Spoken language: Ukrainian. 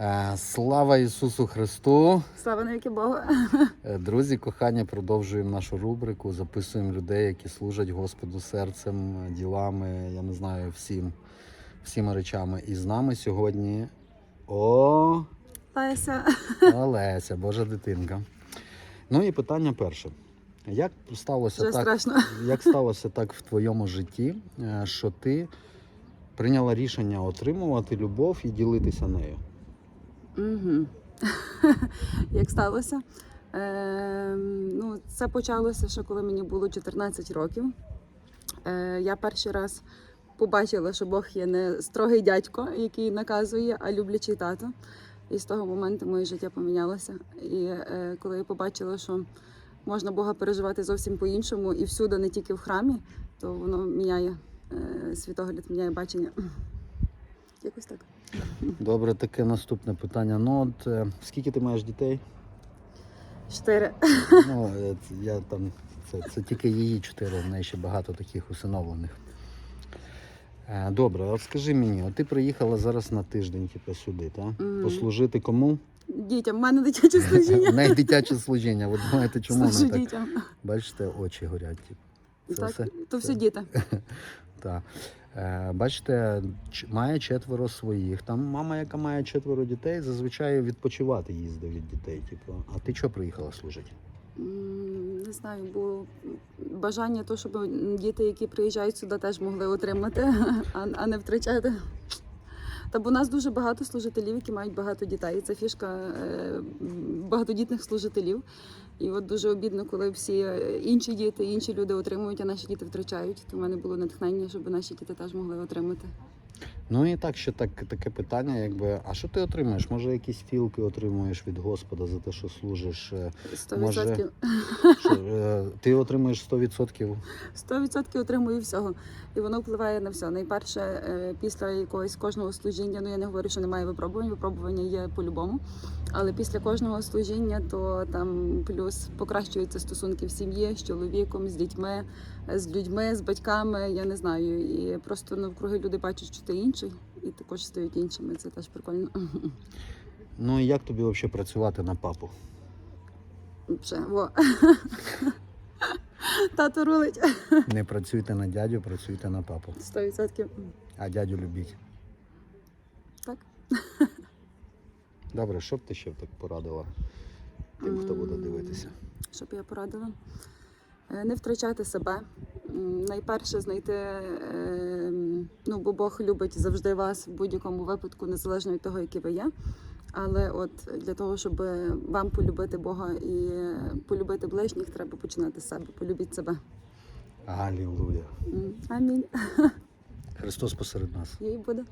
Е, Слава Ісусу Христу! Слава навіки Богу. Е, Друзі, кохання, продовжуємо нашу рубрику. Записуємо людей, які служать Господу серцем, ділами, я не знаю, всім, всіма речами. І з нами сьогодні о, Леся. Олеся, Божа дитинка. Ну і питання перше. Як сталося Вже так, страшно. як сталося так в твоєму житті, е, що ти прийняла рішення отримувати любов і ділитися нею? Угу. Як сталося? Е, ну, це почалося ще коли мені було 14 років. Е, я перший раз побачила, що Бог є не строгий дядько, який наказує, а люблячий тато. І з того моменту моє життя помінялося. І е, коли я побачила, що можна Бога переживати зовсім по-іншому і всюди, не тільки в храмі, то воно міняє е, світогляд, міняє бачення. Якось так. Добре, таке наступне питання. Ну, от е, скільки ти маєш дітей? Чотири. Ну, е, я там, це, це тільки її чотири, в неї ще багато таких усиновлених. Е, Добре, от скажи мені, от ти приїхала зараз на тиждень, типу, сюди, так? Мгм. Послужити кому? Дітям, в мене дитяче У служіння. неї дитяче служіння. Ви думаєте, чому вона Служу так? Бачите, очі горять. Типу. Це Так, все? то все діти. Так. Е, бачите, має четверо своїх. Там мама, яка має четверо дітей, зазвичай відпочивати їздить від дітей. Типу. А ти чого приїхала служити? Не знаю, бо бажання то, щоб діти, які приїжджають сюди, теж могли отримати, а, а не втрачати. Та бо у нас дуже багато служителів, які мають багато дітей. Це фішка е, багатодітних служителів. І от дуже обідно, коли всі е, інші діти, інші люди отримують, а наші діти втрачають. То в мене було натхнення, щоб наші діти теж могли отримати. Ну і так, ще так, таке питання, якби, а що ти отримуєш? Може, якісь філки отримуєш від Господа за те, що служиш? Е, 100%. Може, Що, е, ти отримуєш 100%? 100% отримую всього. І воно впливає на все. Найперше, е, після якогось кожного служіння, ну я не говорю, що немає випробувань, випробування є по-любому. Але після кожного служіння, то там плюс покращуються стосунки в сім'ї з чоловіком, з дітьми, з людьми, з батьками. Я не знаю. І просто навкруги люди бачать, що ти інший, і також стають іншими. Це теж прикольно. Ну і як тобі взагалі працювати на папу? Вже, во. Тато рулить. Не працюйте на дядю, працюйте на папу. 100%. А дядю любіть. Так. Добре, що б ти ще так порадила тим, хто буде дивитися? що б я порадила? Е, Не втрачати себе. Найперше знайти, е, ну, бо Бог любить завжди вас в будь-якому випадку, незалежно від того, який ви є. Але от для того, щоб вам полюбити Бога і полюбити ближніх, треба починати з себе. Полюбіть себе. Алілуя. Амінь. Христос посеред нас. Їй буде.